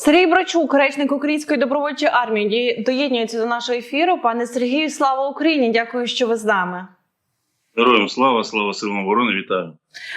Сергій Брачук, речник Української добровольчої армії, доєднується до нашого ефіру. Пане Сергію, слава Україні! Дякую, що ви з нами. Героям слава, слава силам оборони, вітаю.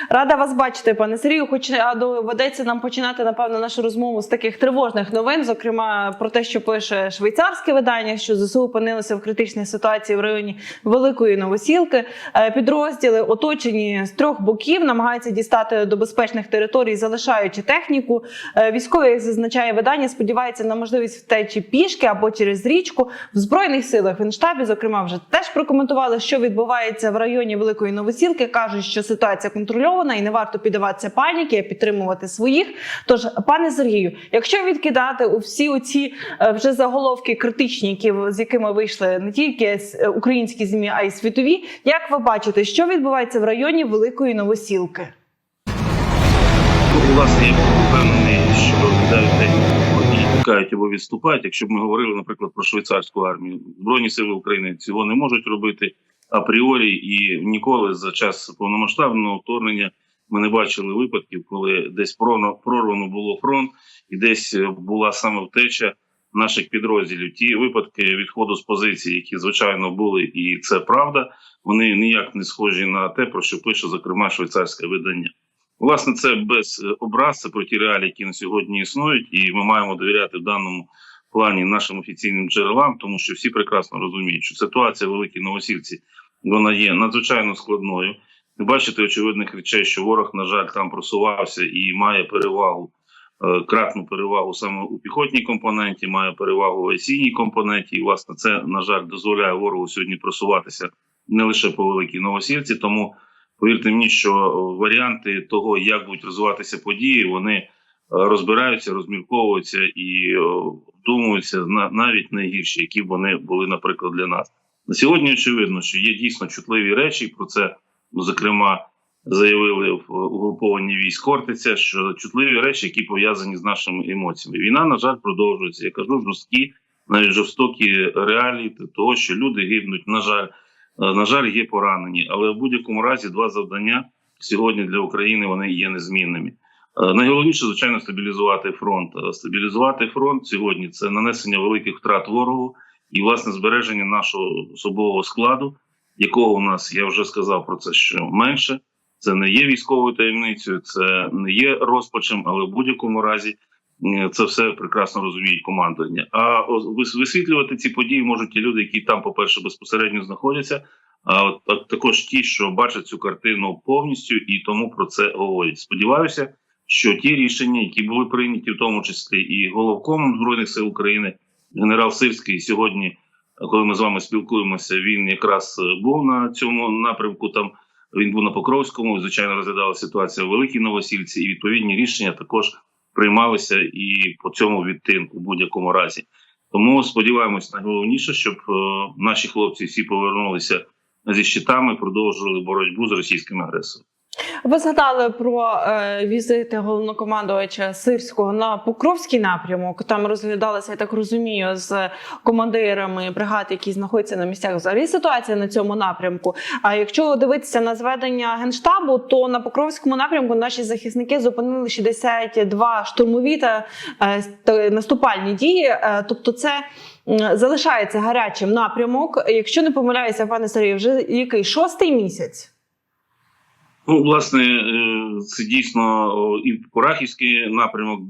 Рада вас бачити, пане Сергію. Хоч доведеться нам починати напевно нашу розмову з таких тривожних новин, зокрема про те, що пише швейцарське видання, що ЗСУ опинилися в критичній ситуації в районі Великої Новосілки. Е, Підрозділи оточені з трьох боків, намагаються дістати до безпечних територій, залишаючи техніку. Е, Військові, як зазначає видання, сподіваються на можливість втечі пішки або через річку. В збройних силах в Генштабі, зокрема, вже теж прокоментували, що відбувається в районі Великої Новосілки. кажуть, що ситуація контрольована і не варто піддаватися паніки, а підтримувати своїх. Тож, пане Сергію, якщо відкидати у всі оці е, вже заголовки критичні, які з якими вийшли не тільки е, українські змі, а й світові, як ви бачите, що відбувається в районі Великої Новосілки? Ну, власне, я впевнений, що і тікають або відступають. Якщо б ми говорили, наприклад, про швейцарську армію, збройні сили України цього не можуть робити апріорі, і ніколи за час повномасштабного вторгнення ми не бачили випадків, коли десь прорвано, було фронт, і десь е, була саме втеча наших підрозділів. Ті випадки відходу з позиції, які звичайно були, і це правда. Вони ніяк не схожі на те, про що пише зокрема швейцарське видання. Власне, це без е, образ, це про ті реалії, які на сьогодні існують, і ми маємо довіряти в даному плані нашим офіційним джерелам, тому що всі прекрасно розуміють, що ситуація в Великій Новосілці вона є надзвичайно складною. Бачите очевидних речей, що ворог, на жаль, там просувався і має перевагу, е, кратну перевагу саме у піхотній компоненті, має перевагу в авіаційній компоненті. І, власне, це, на жаль, дозволяє ворогу сьогодні просуватися не лише по Великій Новосілці, тому Повірте мені, що варіанти того, як будуть розвиватися події, вони е, розбираються, розмірковуються і е, вдумуються на навіть найгірші, які б вони були, наприклад, для нас. На сьогодні очевидно, що є дійсно чутливі речі. Про це зокрема заявили в угрупованні військ Хортиця, що чутливі речі, які пов'язані з нашими емоціями. Війна, на жаль, продовжується. Я кажу жорсткі, навіть жорстокі реалії того, що люди гибнуть. На жаль. Е, На жаль, є поранені, але в будь-якому разі два завдання сьогодні для України вони є незмінними. Е, Найголовніше, звичайно, стабілізувати фронт. Е, Стабілізувати фронт сьогодні це нанесення великих втрат ворогу і власне збереження нашого особового складу, якого у нас я вже сказав про це, що менше. Це не є військовою таємницею, це не є розпачем, але в будь-якому разі е, це все прекрасно розуміють командування. А висвітлювати ці події можуть ті люди, які там, по-перше, безпосередньо знаходяться, а от також ті, що бачать цю картину повністю і тому про це говорять. Сподіваюся, що ті рішення, які були прийняті, в тому числі і головкомом збройних сил України, генерал Сирський сьогодні, коли ми з вами спілкуємося, він якраз е, був на цьому напрямку. Там він був на Покровському. Звичайно, розглядала ситуація в Великій Новосільці, і відповідні рішення також приймалися і по цьому відтинку в будь-якому разі. Тому сподіваємось найголовніше, щоб е, наші хлопці всі повернулися зі щитами, продовжували боротьбу з російським агресором. Ви згадали про е, візити головнокомандувача Сирського на Покровський напрямок. Там розглядалася, я так розумію, з командирами бригад, які знаходяться на місцях. Взагалі ситуація на цьому напрямку. А якщо дивитися на зведення генштабу, то на Покровському напрямку наші захисники зупинили 62 штурмові та, е, наступальні дії. Е, тобто, це залишається гарячим напрямок. Якщо не помиляюся, пане Сергію, вже який шостий місяць. Ну, власне, е, це дійсно і Курахівський напрямок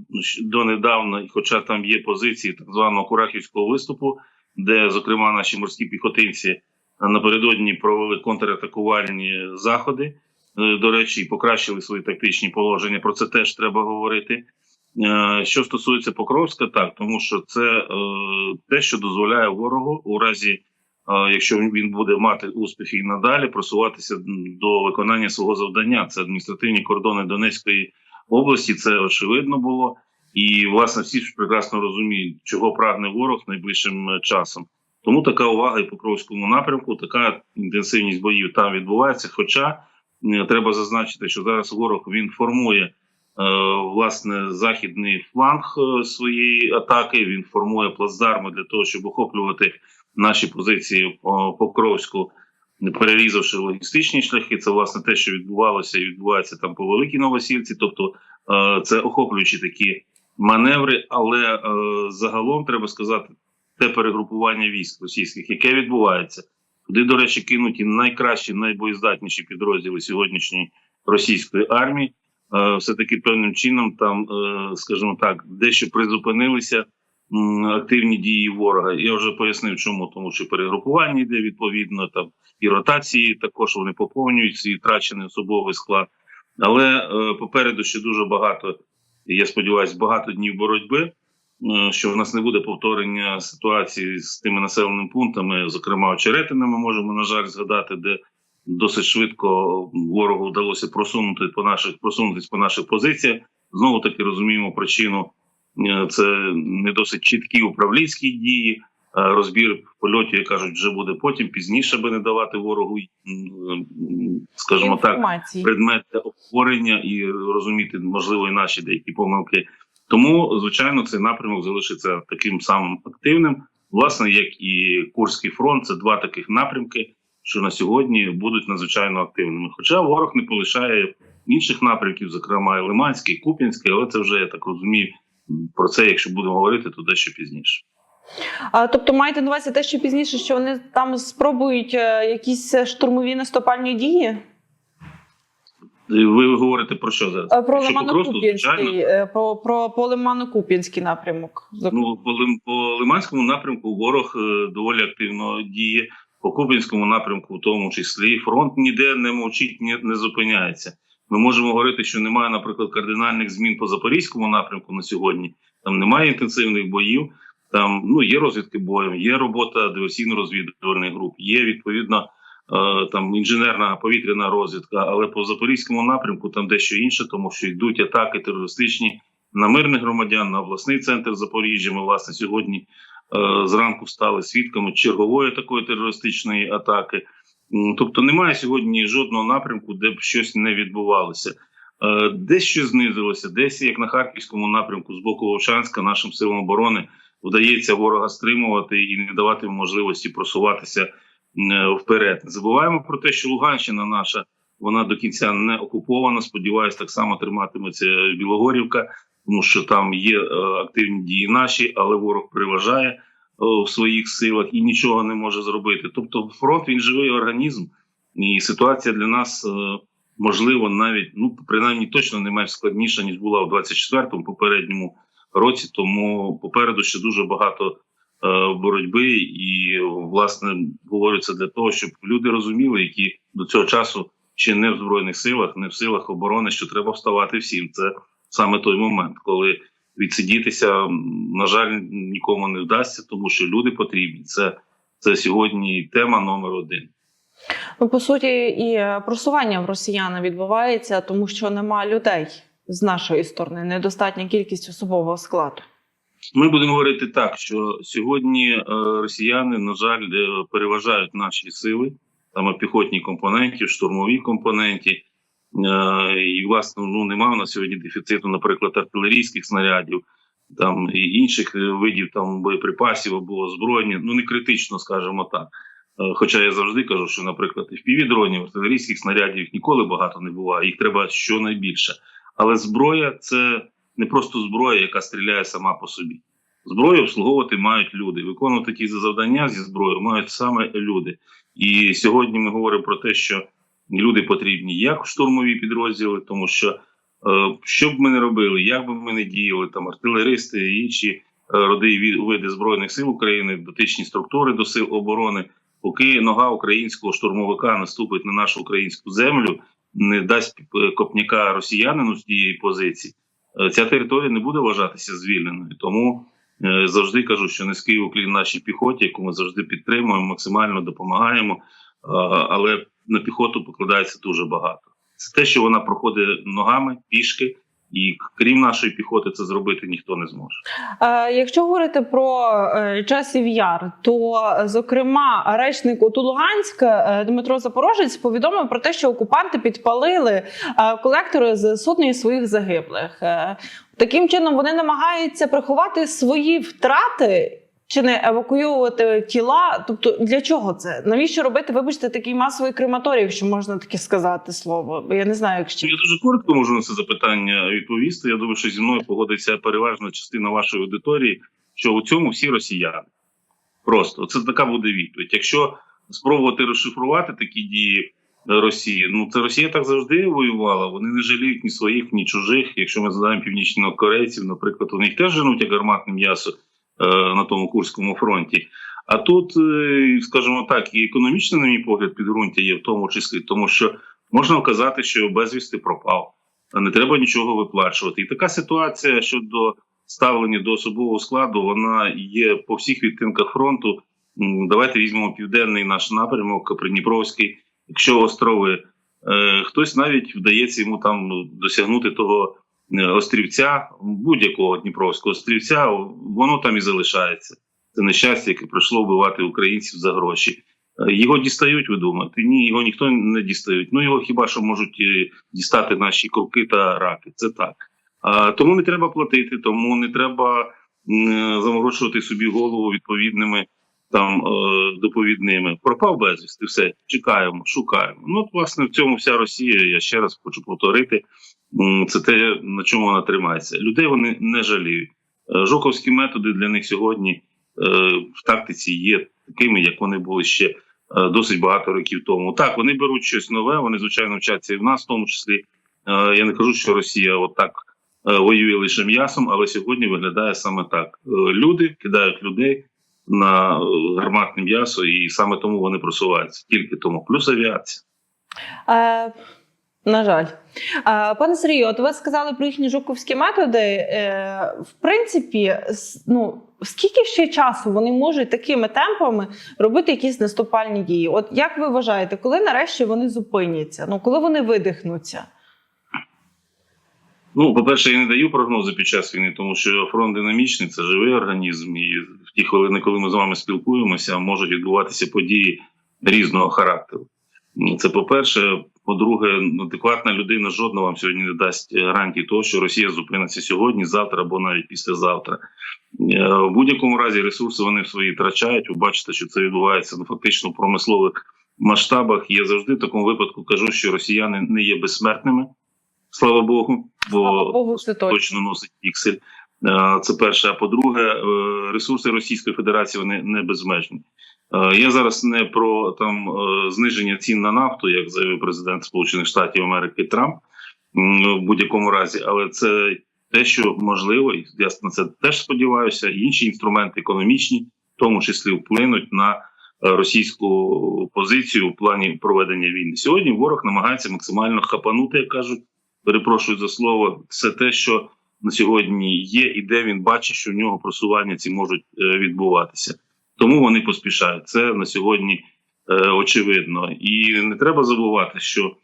донедавна, хоча там є позиції так званого Курахівського виступу, де, зокрема, наші морські піхотинці напередодні провели контратакувальні заходи. Е, До речі, покращили свої тактичні положення. Про це теж треба говорити. Е, Що стосується Покровська, так тому що це е, те, що дозволяє ворогу у разі е, якщо він- буде мати успіхи і надалі просуватися до виконання свого завдання. Це адміністративні кордони Донецької області. Це очевидно було. І власне всі ж прекрасно розуміють, чого прагне ворог найближчим е, часом. Тому така увага і по Покровському напрямку, така інтенсивність боїв там відбувається. Хоча е, треба зазначити, що зараз ворог він формує. е, Власне, західний фланг своєї атаки він формує плацдарми для того, щоб охоплювати наші позиції по Покровську, перерізавши логістичні шляхи. Це власне те, що відбувалося і відбувається там по Великій Новосілці. Тобто, е, це охоплюючі такі маневри, але е, загалом треба сказати, те перегрупування військ російських, яке відбувається, туди, до речі, кинуті найкращі, найбоєздатніші підрозділи сьогоднішньої російської армії. Е, все-таки певним чином там, скажімо так, дещо призупинилися активні дії ворога. Я вже пояснив, чому, тому що перегрупування йде відповідно там і ротації також вони поповнюють свій втрачений особовий склад. Але е, попереду ще дуже багато, я сподіваюся, багато днів боротьби. е, Що в нас не буде повторення ситуації з тими населеними пунктами, зокрема очеретини, ми можемо на жаль згадати, де досить швидко ворогу вдалося просунути по наших просунутися по наших позиціях. Знову таки розуміємо причину. Е, Це не досить чіткі управлінські дії, е, розбір польотів, як кажуть, вже буде потім, пізніше, аби не давати ворогу, скажімо так, предмет обговорення і розуміти, можливо, і наші деякі помилки. Тому, звичайно, цей напрямок залишиться таким самим активним, власне, як і Курський фронт. Це два таких напрямки, що на сьогодні будуть надзвичайно активними. Хоча ворог не полишає інших напрямків, зокрема і Лиманський, і Куп'янський, але це вже я так розумію. Про це, якщо будемо говорити, то дещо пізніше. А, тобто маєте на увазі те, що пізніше, що вони там спробують е, якісь е, штурмові наступальні дії? Ви говорите про що зараз? Е, Про Лимано-Куп'янський, про, про, по Лимано-Куп'янський напрямок. Ну, по, по Лиманському напрямку ворог доволі активно діє. По Купінському напрямку, в тому числі, фронт ніде не мовчить, ні, не зупиняється. Ми можемо говорити, що немає, наприклад, кардинальних змін по запорізькому напрямку на сьогодні. Там немає інтенсивних боїв. Там ну є розвідки боєм, є робота диверсійно-розвідувальних груп, є відповідно е, там інженерна повітряна розвідка. Але по запорізькому напрямку там дещо інше, тому що йдуть атаки терористичні на мирних громадян, на обласний центр Запоріжжя. Ми власне сьогодні е, зранку стали свідками чергової такої терористичної атаки. Тобто немає сьогодні жодного напрямку, де б щось не відбувалося. Е, Десь щось знизилося, десь як на харківському напрямку з боку Вовчанська нашим силам оборони вдається ворога стримувати і не давати можливості просуватися вперед. Не забуваємо про те, що Луганщина наша вона до кінця не окупована. Сподіваюсь, так само триматиметься Білогорівка, тому що там є е, активні дії наші, але ворог переважає е, в своїх силах і нічого не може зробити. Тобто, фронт він живий організм, і ситуація для нас е, можливо навіть ну принаймні точно не менш складніша ніж була в 24-му попередньому році. Тому попереду ще дуже багато е, боротьби, і власне говориться для того, щоб люди розуміли, які до цього часу ще не в збройних силах, не в силах оборони, що треба вставати всім. Це саме той момент, коли відсидітися, на жаль, нікому не вдасться, тому що люди потрібні. Це, це сьогодні тема номер один. Ну, по суті, і е, просування в росіян відбувається, тому що немає людей з нашої сторони, недостатня кількість особового складу. Ми будемо говорити так, що сьогодні е, росіяни, на жаль, е, переважають наші сили, саме піхотні компоненті, штурмові компоненті. Е, і, власне, ну немає на сьогодні дефіциту, наприклад, артилерійських снарядів, там і інших видів там боєприпасів або озброєння. Ну не критично, скажімо так. Е, Хоча я завжди кажу, що, наприклад, і в дронів, артилерійських снарядів ніколи багато не буває, їх треба щонайбільше. Але зброя це не просто зброя, яка стріляє сама по собі. Зброю обслуговувати мають люди. Виконувати ті завдання зі зброєю мають саме люди. І сьогодні ми говоримо про те, що люди потрібні як в штурмові підрозділи, тому що е, що б ми не робили, як би ми не діяли, там артилеристи і інші е, роди види збройних сил України, дотичні структури до сил оборони, поки нога українського штурмовика наступить на нашу українську землю, не дасть е, копняка росіянину з тієї позиції, ця територія не буде вважатися звільненою. Тому завжди кажу, що низький уклін нашій піхоті, яку ми завжди підтримуємо, максимально допомагаємо. Е, Але на піхоту покладається дуже багато. Це те, що вона проходить ногами, пішки, і крім нашої піхоти, це зробити ніхто не зможе. Е, Якщо говорити про е, часів яр, то зокрема речник ОТУ Луганська Дмитро Запорожець повідомив про те, що окупанти підпалили колектори з сотні своїх загиблих. Таким чином вони намагаються приховати свої втрати. Чи не евакуювати тіла? Тобто для чого це? Навіщо робити, вибачте, такий масовий крематорій, якщо можна таке сказати слово? Бо я не знаю, якщо Я дуже коротко можу на це запитання відповісти. Я думаю, що зі мною погодиться переважна частина вашої аудиторії, що у цьому всі росіяни. Просто це така буде відповідь. Якщо спробувати розшифрувати такі дії Росії, ну це Росія так завжди воювала. Вони не жаліють ні своїх, ні чужих. Якщо ми згадаємо північних корейців, наприклад, вони їх теж женуть як гарматне м'ясо на тому Курському фронті. А тут, е, скажімо так, і економічне, на мій погляд, підґрунтя є в тому числі, тому що можна вказати, що безвісти пропав, не треба нічого виплачувати. І така ситуація щодо ставлення до особового складу, вона є по всіх відтинках фронту. Давайте візьмемо південний наш напрямок, Придніпровський. Якщо острови, е, хтось навіть вдається йому там ну, досягнути того е, острівця, будь-якого Дніпровського острівця, воно там і залишається. Це нещастя, яке прийшло вбивати українців за гроші. Е, Його дістають, ви думаєте? Ні, його ніхто не дістають. Ну його хіба що можуть е, дістати наші круки та раки. Це так. А, тому не треба платити, тому не треба заморочувати собі голову відповідними там е, доповідними. Пропав безвісти, все чекаємо, шукаємо. Ну, от, власне, в цьому вся Росія. Я ще раз хочу повторити. Це те, на чому вона тримається. Людей вони не жаліють. Е, Жуковські методи для них сьогодні е, в тактиці є такими, як вони були ще досить багато років тому. Так, вони беруть щось нове, вони звичайно вчаться і в нас, в тому числі. Я не кажу, що Росія отак воює лише м'ясом, але сьогодні виглядає саме так: люди кидають людей на гарматне м'ясо, і саме тому вони просуваються. Тільки тому, плюс авіація. Е, на жаль. Е, пане Сергію, от ви сказали про їхні жуковські методи. Е, в принципі, ну, скільки ще часу вони можуть такими темпами робити якісь наступальні дії? От як ви вважаєте, коли нарешті вони зупиняться? Ну, коли вони видихнуться? Ну, по-перше, я не даю прогнози під час війни, тому що фронт динамічний, це живий організм, і в ті хвилини, коли ми з вами спілкуємося, можуть відбуватися події різного характеру. Ну, Це по-перше. По-друге, адекватна людина жодна вам сьогодні не дасть гарантії того, що Росія зупиниться сьогодні, завтра або навіть післязавтра. Е, В будь-якому разі ресурси вони свої втрачають. Ви бачите, що це відбувається ну, фактично в промислових масштабах. Я завжди в такому випадку кажу, що росіяни не є безсмертними. Слава Богу, бо Слава Богу, це точно. точно носить піксель. Е, Це перше. А по-друге, е, ресурси Російської Федерації вони не безмежні. Е, Я зараз не про там зниження цін на нафту, як заявив президент Сполучених Штатів Америки Трамп в будь-якому разі, але це те, що можливо, і я на це теж сподіваюся. Інші інструменти економічні, в тому числі, вплинуть на російську позицію в плані проведення війни. Сьогодні ворог намагається максимально хапанути, як кажуть. Перепрошую за слово, це те, що на сьогодні є, і де він бачить, що в нього просування ці можуть е, відбуватися. Тому вони поспішають. Це на сьогодні е, очевидно. І не треба забувати, що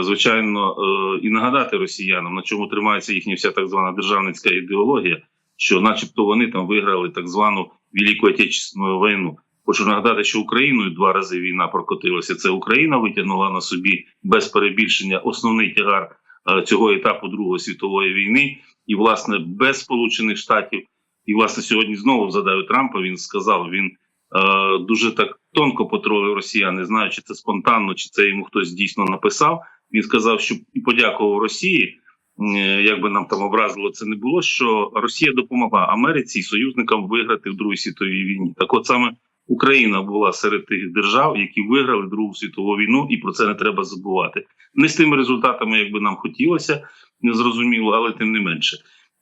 звичайно е, і нагадати росіянам, на чому тримається їхня вся так звана державницька ідеологія, що, начебто, вони там виграли так звану Велику Отечественну війну. Хочу нагадати, що Україною два рази війна прокотилася. Це Україна витягнула на собі без перебільшення основний тягар цього етапу Другої світової війни, і власне без Сполучених Штатів. І власне сьогодні знову задаю Трампа. Він сказав, він е, дуже так тонко потролив росіян, не знаю, чи це спонтанно, чи це йому хтось дійсно написав. Він сказав, що і подякував Росії. е, Як би нам там образило це не було, що Росія допомогла Америці і союзникам виграти в Другій світовій війні. Так, от саме Україна була серед тих держав, які виграли Другу світову війну, і про це не треба забувати. Не з тими результатами, як би нам хотілося, не зрозуміло, але тим не менше.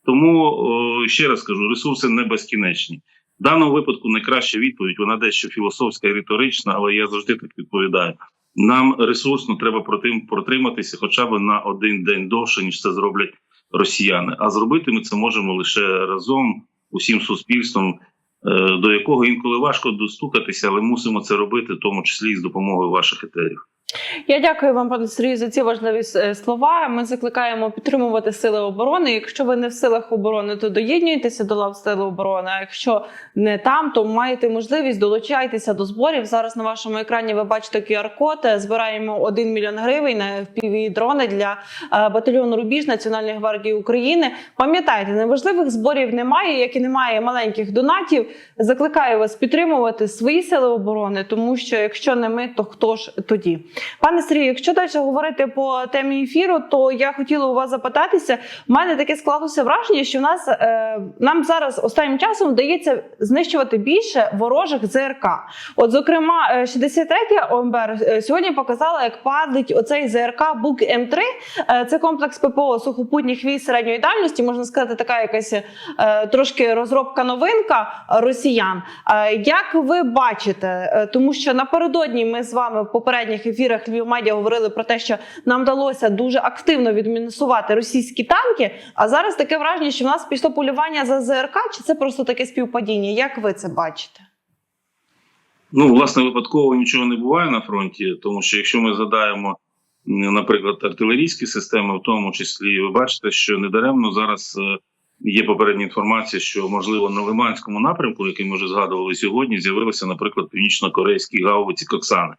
Тому ще раз кажу, ресурси не безкінечні. В даному випадку найкраща відповідь, вона дещо філософська і риторична, але я завжди так відповідаю. Нам ресурсно треба протриматися хоча б на один день довше, ніж це зроблять росіяни. А зробити ми це можемо лише разом, усім суспільством, до якого інколи важко достукатися, але мусимо це робити, в тому числі і з допомогою ваших етерів. Я дякую вам, пане Сергію, за ці важливі е, слова. Ми закликаємо підтримувати сили оборони. Якщо ви не в силах оборони, то доєднуйтеся до лав сили оборони. А якщо не там, то маєте можливість долучайтеся до зборів. Зараз на вашому екрані ви бачите QR-код. Збираємо 1 мільйон гривень на fpv дрони для е, батальйону Рубіж Національної гвардії України. Пам'ятайте, неважливих зборів немає, як і немає маленьких донатів. Закликаю вас підтримувати свої сили оборони, тому що якщо не ми, то хто ж тоді? Пане Сергію, якщо далі говорити по темі ефіру, то я хотіла у вас запитатися. У мене таке склалося враження, що в нас е, нам зараз останнім часом вдається знищувати більше ворожих ЗРК. От, зокрема, е, 63 ОМБР е, сьогодні показала, як падить оцей ЗРК Бук М3. Е, Це комплекс ППО сухопутніх військ середньої дальності. Можна сказати, така якась е, трошки розробка новинка росіян. Е, Як ви бачите, е, тому що напередодні ми з вами в попередніх ефірах Львів Медіа говорили про те, що нам вдалося дуже активно відмінусувати російські танки. А зараз таке враження, що в нас пішло полювання за ЗРК, чи це просто таке співпадіння? Як ви це бачите? Ну, власне, випадково нічого не буває на фронті, тому що якщо ми згадаємо, наприклад, артилерійські системи, в тому числі, ви бачите, що недаремно зараз е, є попередня інформація, що можливо на Лиманському напрямку, який ми вже згадували сьогодні, з'явилися, наприклад, північно-корейські гаубиці Коксани.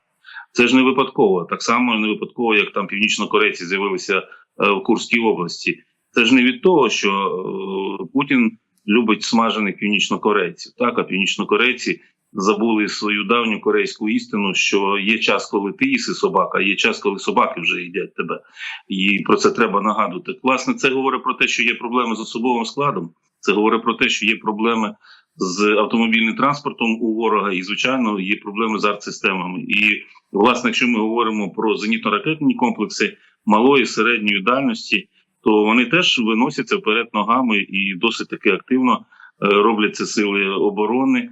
Це ж не випадково, так само не випадково, як там північно-корейці з'явилися е, в Курській області. Це ж не від того, що е, Путін любить смажених північнокорейців. Так, а північнокорейці забули свою давню корейську істину, що є час, коли ти їси собака, є час, коли собаки вже їдять тебе. І про це треба нагадувати. Власне, це говорить про те, що є проблеми з особовим складом. Це говорить про те, що є проблеми з автомобільним транспортом у ворога, і звичайно є проблеми з артсистемами. І власне, якщо ми говоримо про зенітно-ракетні комплекси малої середньої дальності, то вони теж виносяться вперед ногами і досить таки активно е, роблять це сили оборони.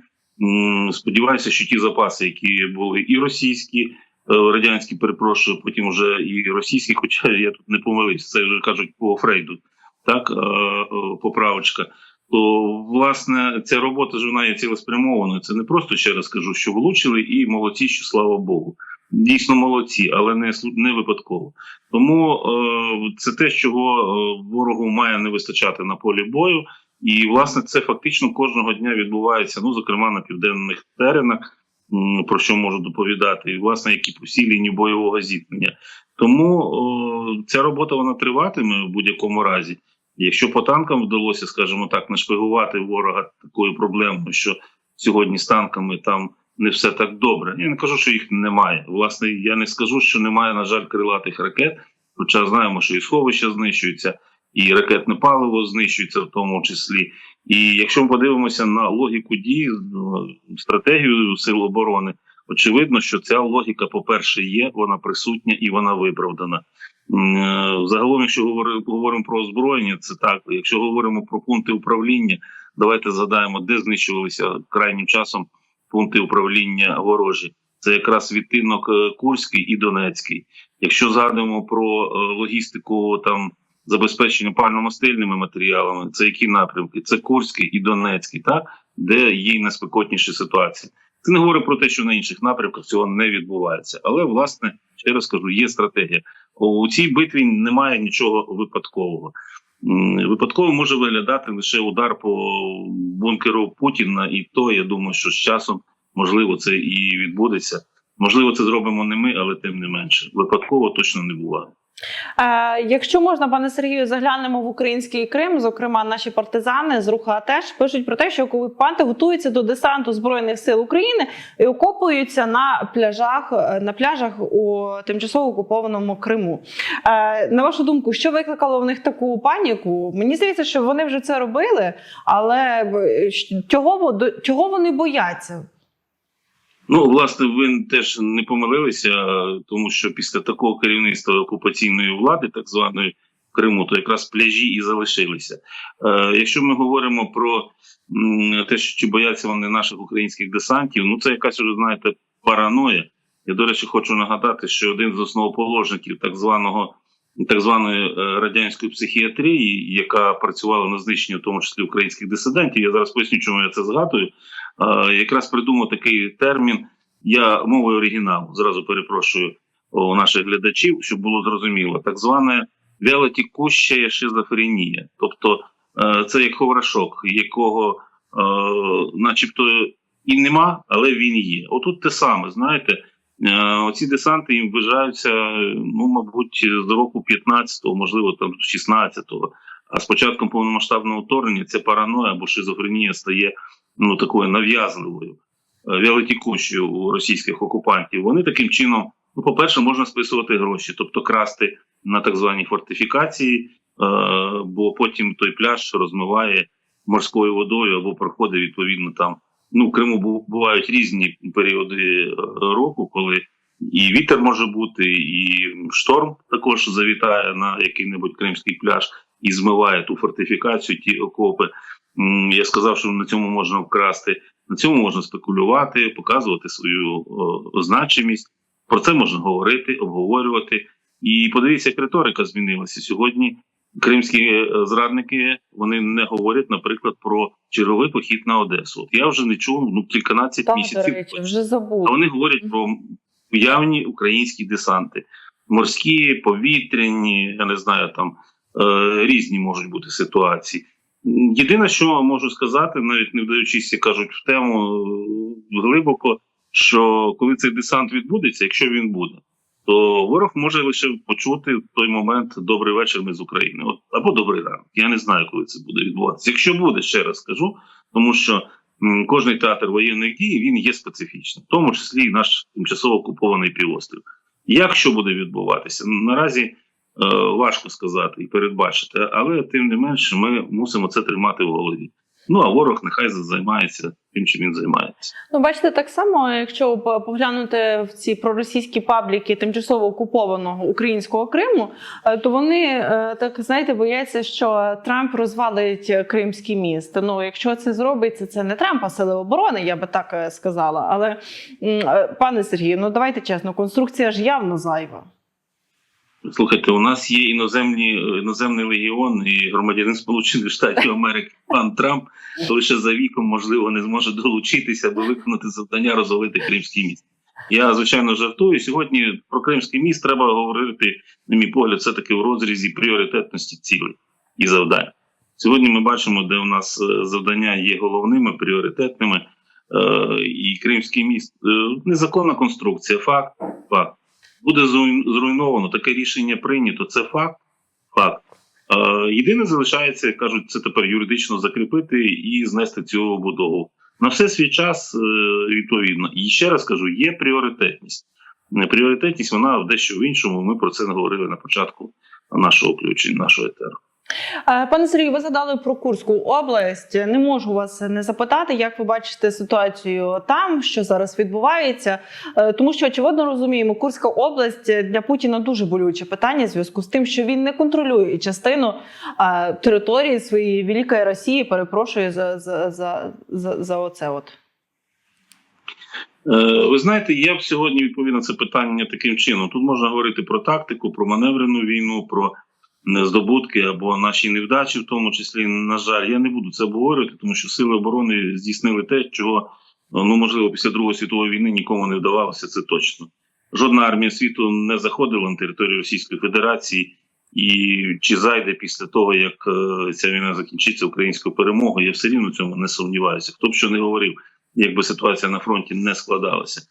Сподіваюся, що ті запаси, які були і російські, е, радянські, перепрошую, потім вже і російські, хоча я тут не помилився, це вже кажуть по Фрейду, так е, поправочка. То власне ця робота ж вона є цілеспрямованою. Це не просто ще раз кажу, що влучили і молодці, що слава Богу. Дійсно молодці, але не не випадково. Тому е, це те, чого е, ворогу має не вистачати на полі бою. І власне це фактично кожного дня відбувається. Ну зокрема на південних теренах, про що можу доповідати, і власне які по лінії бойового зіткнення. Тому о, ця робота вона триватиме в будь-якому разі. Якщо по танкам вдалося, скажімо так, нашпигувати ворога такою проблемою, що сьогодні з танками там не все так добре. Я не кажу, що їх немає. Власне, я не скажу, що немає, на жаль, крилатих ракет. Хоча знаємо, що і сховища знищуються, і ракетне паливо знищується в тому числі. І якщо ми подивимося на логіку дій, ну, стратегію сил оборони, очевидно, що ця логіка, по-перше, є, вона присутня і вона виправдана. Е, Загалом, якщо говори- говоримо про озброєння, це так. Якщо говоримо про пункти управління, давайте згадаємо, де знищувалися крайнім часом пункти управління ворожі. Це якраз відтинок е, Курський і Донецький. Якщо згадуємо про е, логістику там забезпечення пально-мастильними матеріалами, це які напрямки? Це Курський і Донецький, так де є найспекотніші ситуації. Це не говорить про те, що на інших напрямках цього не відбувається. Але власне ще раз кажу, є стратегія. У цій битві немає нічого випадкового. Випадково може виглядати лише удар по бункеру Путіна, і то я думаю, що з часом можливо це і відбудеться. Можливо, це зробимо не ми, але тим не менше. Випадково точно не буває. Е, якщо можна, пане Сергію, заглянемо в український Крим. Зокрема, наші партизани з руху АТЕШ пишуть про те, що окупанти готуються до десанту збройних сил України і окопуються на пляжах е, на пляжах у тимчасово окупованому Криму. Е, на вашу думку, що викликало в них таку паніку? Мені здається, що вони вже це робили, але чого, чого вони бояться? Ну, власне, ви теж не помилилися, тому що після такого керівництва окупаційної влади, так званої Криму, то якраз пляжі і залишилися. Е, якщо ми говоримо про м, те, що чи бояться вони наших українських десантів, ну це якась вже знаєте параноя. Я, до речі, хочу нагадати, що один з основоположників так званого так званої е, радянської психіатрії, яка працювала на знищенні, в тому числі українських дисидентів, я зараз поясню, чому я це згадую. Е, якраз придумав такий термін. Я мовою оригіналу зразу перепрошую. у наших глядачів, щоб було зрозуміло, так зване вялотікуща шизофренія. Тобто е, це як ховрашок, якого, е, начебто, і нема, але він є. Отут те саме, знаєте. Оці десанти їм вважаються, ну, мабуть, з року 15-го, можливо, там 16-го. А з початком повномасштабного вторгнення ця параноя або шизофренія стає ну такою нав'язливою, е, вялотікущою у російських окупантів. Вони таким чином, ну, по-перше, можна списувати гроші, тобто красти на так звані фортифікації, е, бо потім той пляж розмиває морською водою або проходить відповідно там. Ну, в Криму бувають різні періоди е, року, коли і вітер може бути, і шторм також завітає на який-небудь кримський пляж і змиває ту фортифікацію, ті окопи. Я сказав, що на цьому можна вкрасти, на цьому можна спекулювати, показувати свою о, значимість. Про це можна говорити, обговорювати. І подивіться, як риторика змінилася сьогодні. Кримські е, зрадники вони не говорять, наприклад, про черговий похід на Одесу. От я вже не чув ну кільканадцять Так, до місяців. речі, вже А забули. вони говорять про уявні українські десанти, морські, повітряні, я не знаю, там е, різні можуть бути ситуації. Єдине, що можу сказати, навіть не вдаючись, кажуть, в тему е, глибоко, що коли цей десант відбудеться, якщо він буде, то ворог може лише почути в той момент добрий вечір ми з України. От або добрий ранок. Я не знаю, коли це буде відбуватися. Якщо буде, ще раз скажу, тому що м, кожний театр воєнних дій він є специфічним, в тому числі і наш тимчасово окупований півострів. Як що буде відбуватися? Наразі важко сказати і передбачити, але тим не менше, ми мусимо це тримати в голові. Ну а ворог нехай займається тим, чим він займається. Ну, бачите, так само, якщо поглянути в ці проросійські пабліки тимчасово окупованого українського Криму, е, то вони е, так знаєте бояться, що Трамп розвалить Кримський міст. Ну, якщо це зробиться, це не Трамп, а сили оборони, я би так е, сказала. Але е, пане Сергію, ну давайте чесно, конструкція ж явно зайва. Слухайте, у нас є іноземні іноземний легіон і громадянин Сполучених Штатів Америки пан Трамп лише за віком можливо не зможе долучитися аби виконати завдання розвалити Кримський міст. Я звичайно жартую. Сьогодні про Кримський міст треба говорити, на мій погляд, все таки в розрізі пріоритетності цілей і завдань. Сьогодні ми бачимо, де у нас е, завдання є головними, пріоритетними, е, і Кримський міст е, незаконна конструкція, факт, факт буде зруйн- зруйновано, таке рішення прийнято. Це факт. Факт. Єдине залишається, кажуть, це тепер юридично закріпити і знести цю будову. На все свій час е, відповідно. І ще раз кажу, є пріоритетність. Е, Пріоритетність вона дещо в іншому. Ми про це не говорили на початку нашого ключення, нашого етеру. Е, Пане Сергію, ви згадали про Курську область. Не можу вас не запитати, як ви бачите ситуацію там, що зараз відбувається, Е, тому що очевидно розуміємо, Курська область для Путіна дуже болюче питання в зв'язку з тим, що він не контролює частину е, території своєї великої Росії. Перепрошую за, за, за, за, за оце. От Ви знаєте, я б сьогодні відповів на це питання таким чином. Тут можна говорити про тактику, про маневрену війну, про здобутки або наші невдачі, в тому числі, на жаль, я не буду це обговорювати, тому що сили оборони здійснили те, чого ну можливо після Другої світової війни нікому не вдавалося. Це точно. Жодна армія світу не заходила на територію Російської Федерації, і чи зайде після того, як е, ця війна закінчиться українською перемогою, я все рівно цьому не сумніваюся. Хто б що не говорив якби ситуація на фронті не складалася.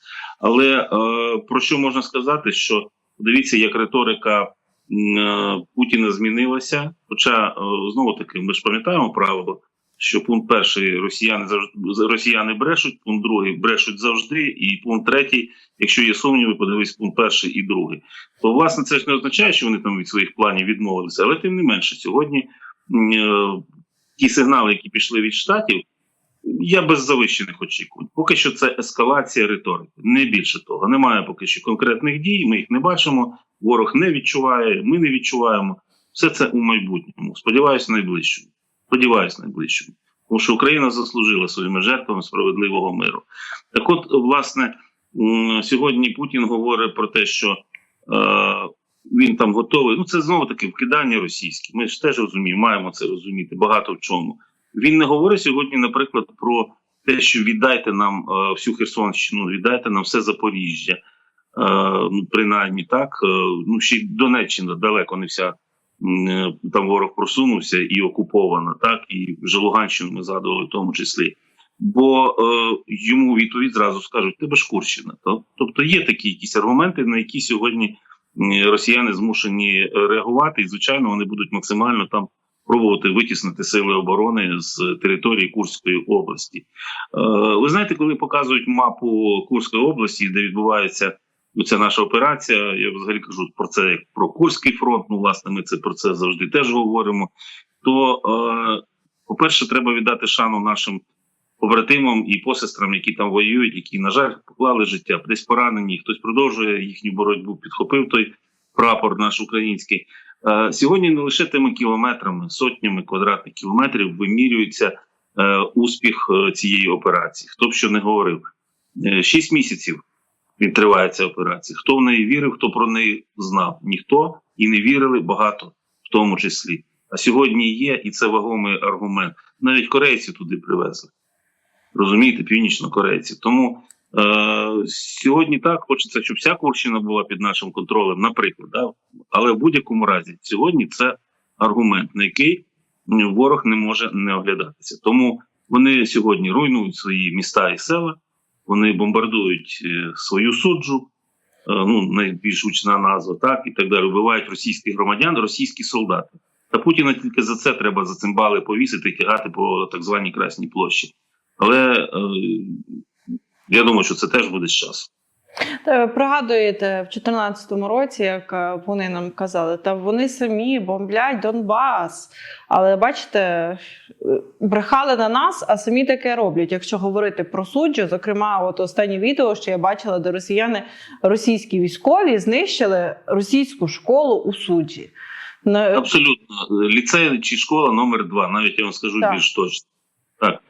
Але е, про що можна сказати? Що дивіться, як риторика Путіна змінилася. Хоча е, знову таки ми ж пам'ятаємо правило, що пункт перший росіяни завжди росіяни брешуть, пункт другий брешуть завжди, і пункт третій, якщо є сумніви, подивись пункт перший і другий. То власне це ж не означає, що вони там від своїх планів відмовилися, але тим не менше, сьогодні е, ті сигнали, які пішли від штатів. Я без завищених очікувань. Поки що це ескалація риторики, не більше того. Немає поки що конкретних дій. Ми їх не бачимо. Ворог не відчуває, ми не відчуваємо. Все це у майбутньому. Сподіваюся, найближчому. Сподіваюся, найближчому. Тому що Україна заслужила своїми жертвами справедливого миру. Так, от, власне, сьогодні Путін говорить про те, що е, він там готовий. Ну, це знову таки вкидання російське. Ми ж теж розуміємо, маємо це розуміти багато в чому. Він не говорить сьогодні, наприклад, про те, що віддайте нам е, всю Херсонщину, віддайте нам все Запоріжжя. Ну, принаймні так. Е, Ну, ще Донеччина далеко не вся е, там ворог просунувся і окупована, так, і вже Луганщину ми згадували в тому числі. Бо е, йому відповідь зразу скажуть, тебе ж Курщина. То- Тобто є такі якісь аргументи, на які сьогодні росіяни змушені е, реагувати, і звичайно вони будуть максимально там пробувати витіснити сили оборони з території Курської області. Е, ви знаєте, коли показують мапу Курської області, де відбувається ця наша операція, я взагалі кажу про це як про Курський фронт. Ну, власне, ми це про це завжди теж говоримо. То, е, по-перше, треба віддати шану нашим побратимам і посестрам, які там воюють, які, на жаль, поклали життя, десь поранені, хтось продовжує їхню боротьбу, підхопив той прапор наш український. Е, Сьогодні не лише тими кілометрами, сотнями квадратних кілометрів вимірюється е, успіх е, цієї операції. Хто б що не говорив, Е, шість місяців триває ця операція. Хто в неї вірив, хто про неї знав? Ніхто і не вірили багато, в тому числі. А сьогодні є, і це вагомий аргумент. Навіть корейці туди привезли. Розумієте, північно-корейці. Тому е, сьогодні так хочеться, щоб вся Курщина була під нашим контролем, наприклад. Да? Але в будь-якому разі, сьогодні це аргумент, на який ворог не може не оглядатися. Тому вони сьогодні руйнують свої міста і села, вони бомбардують е, свою суджу, е, ну найбільш гучна назва, так і так далі. Вбивають російських громадян, російські солдати. Та Путіна тільки за це треба за цимбали повісити тягати по так званій Красній площі. Але е, я думаю, що це теж буде з часом. Та пригадуєте в 2014 році, як е, вони нам казали, та вони самі бомблять Донбас. Але бачите, брехали на нас, а самі таке роблять. Якщо говорити про суджу, зокрема, от останнє відео, що я бачила, де росіяни, російські військові знищили російську школу у суджі. Абсолютно, ліцей чи школа номер два, навіть я вам скажу Так. більш точно. Так.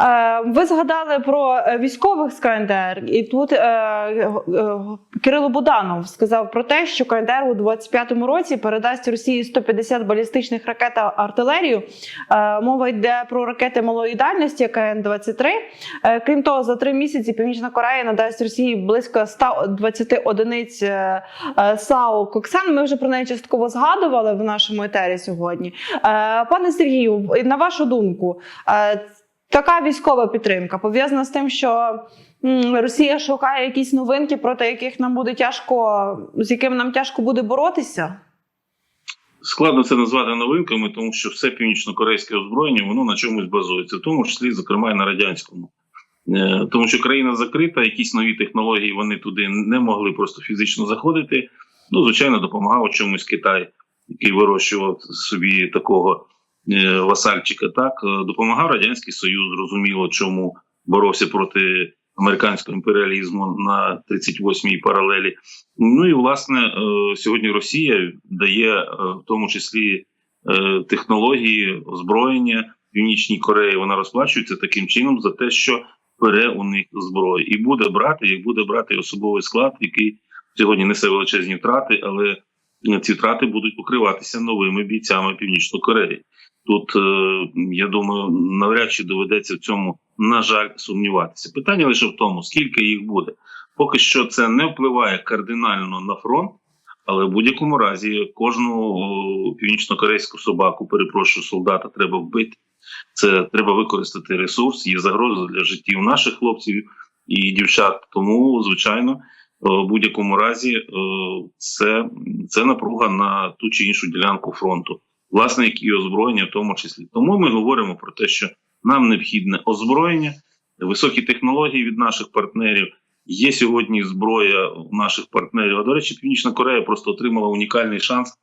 Е, Ви згадали про е, військових з КНДР, і тут е, Кирило Буданов сказав про те, що КНДР у 25-му році передасть Росії 150 балістичних ракет та артилерію. Мова йде про ракети малої дальності КН-23. Е, Крім того, за три місяці Північна Корея надасть Росії близько 120 одиниць САУ Коксан. Ми вже про неї частково згадували в нашому етері сьогодні. Пане Сергію, на вашу думку, Така військова підтримка пов'язана з тим, що Росія шукає якісь новинки, проти яких нам буде тяжко, з якими нам тяжко буде боротися. Складно це назвати новинками, тому що все північно-корейське озброєння воно на чомусь базується, в тому числі, зокрема, і на радянському. Е, Тому що країна закрита, якісь нові технології вони туди не могли просто фізично заходити. Ну, звичайно, допомагав чомусь Китай, який вирощував собі такого васальчика. Так Е, допомагав радянський Союз, зрозуміло, чому боровся проти американського імперіалізму на 38-й паралелі. Ну і власне е, сьогодні Росія дає е, в тому числі е, технології озброєння Північній Кореї. Вона розплачується таким чином за те, що бере у них зброю, і буде брати, як буде брати особовий склад, який сьогодні несе величезні втрати, але е, ці втрати будуть покриватися новими бійцями Північної Кореї. Тут е, я думаю, навряд чи доведеться в цьому, на жаль, сумніватися. Питання лише в тому, скільки їх буде. Поки що це не впливає кардинально на фронт, але в будь-якому разі кожну північно-корейську собаку, перепрошую, солдата треба вбити. Це треба використати ресурс, є загроза для життів наших хлопців і дівчат. Тому, звичайно, в будь-якому разі це, це напруга на ту чи іншу ділянку фронту, власне, як і озброєння, в тому числі. Тому ми говоримо про те, що нам необхідне озброєння, високі технології від наших партнерів. Є сьогодні зброя наших партнерів. А до речі, Північна Корея просто отримала унікальний шанс е,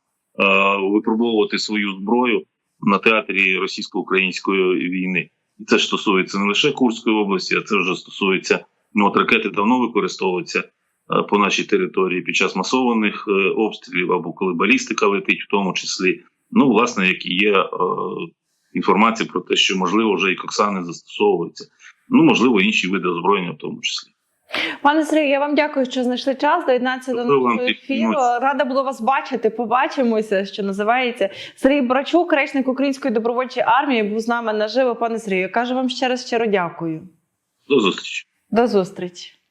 випробовувати свою зброю на театрі російсько-української війни. І це ж стосується не лише Курської області, а це вже стосується ну от ракети давно використовуються по нашій території під час масованих е, обстрілів або коли балістика летить, в тому числі. Ну, власне, як і є е, інформація про те, що можливо вже і коксани застосовуються. Ну можливо, інші види озброєння в тому числі. Пане Сергію, я вам дякую, що знайшли час доєднатися до нашого ефіру. Рада було вас бачити. Побачимося, що називається. Сергій Брачук, речник Української добровольчої армії, був з нами наживо. Пане Сергію, кажу вам ще раз щиро дякую. До зустрічі. До зустрічі.